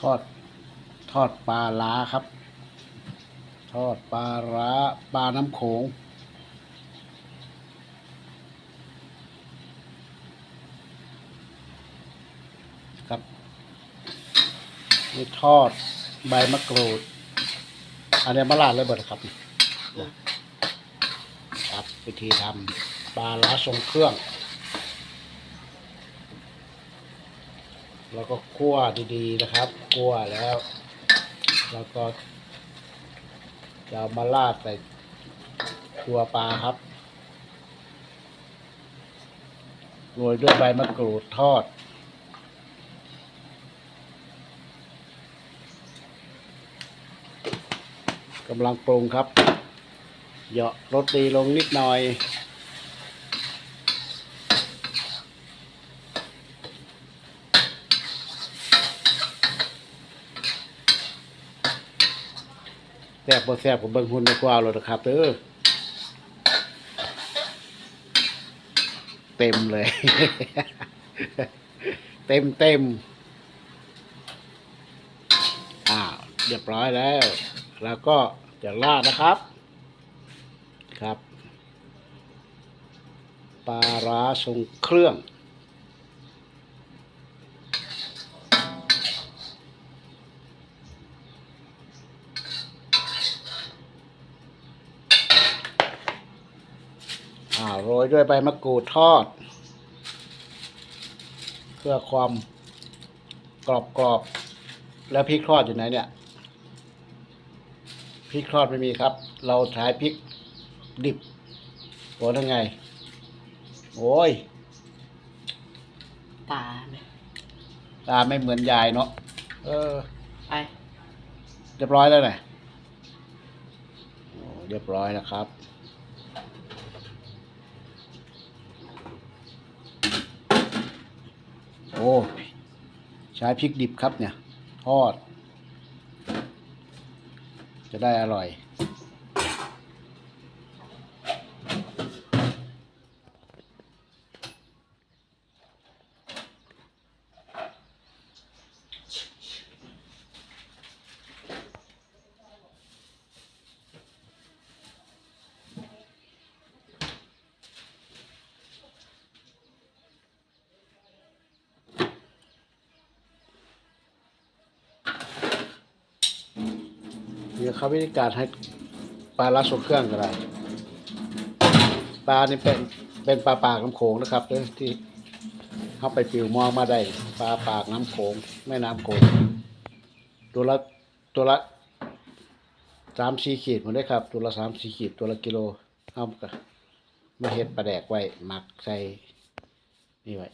ทอดทอดปลาล้าครับ ทอดปลาล้าปลาน้ำโขงครับนี่ทอดใบมะกรูด อันนี้มะลาดเลยเบิดครับ ครับวิธีทำปลาล้าทรงเครื่อง แล้วก็คั่วดีๆนะครับคั่วแล้ว แล้วก็จะมาลาดใส่ตัวปลาครับโรยด้วยใบมะกรูดทอด กำลังปรุงครับ เหยาะรสดีลงนิดหน่อย แซ่บบ่แซ่บผมเบิ่งหุ่นดีกว่าเลยนะครับเด้อเต็มเลย เต็มเต็มอ้าวเรียบร้อยแล้ว แล้วก็จะราดนะครับ ครับ ปลาร้าทรงเครื่อง อ่าโรยด้วยใบมะกรูดทอด เพื่อความกรอบกรอบๆแล้วพริกทอดอยู่ไหนเนี่ยพริกทอดไม่มีครับ เราใช้พริกดิบโอ้ยังไง โอ้ยตาไหมตาไม่เหมือนยายเนาะเออไปเรียบร้อยแล้วไงโอ้เรียบร้อยแล้วครับ อ้ใช้พริกดิบครับเนี่ย ทอด จะได้อร่อย เดี๋ยวเขาวิธีการให้ปลาลัดส่งเครื่องก็ได้ปลานี่เป็นเป็นปลาปากน้ำโขงนะครับเด้อที่เขาไปปิวมองมาได้ปลาปากน้ำโขงแม่น้ำโขงตัวละตัวละสามสี่ขีดหมดได้ครับ ตัวละสามสี่ขีดตัวละกิโลเอากมาเฮ็ดปลาแดกไว้หมักใส่นี่ไว้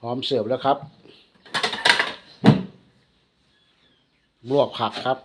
พร้อมเสิร์ฟแล้วครับ ลวกผักครับ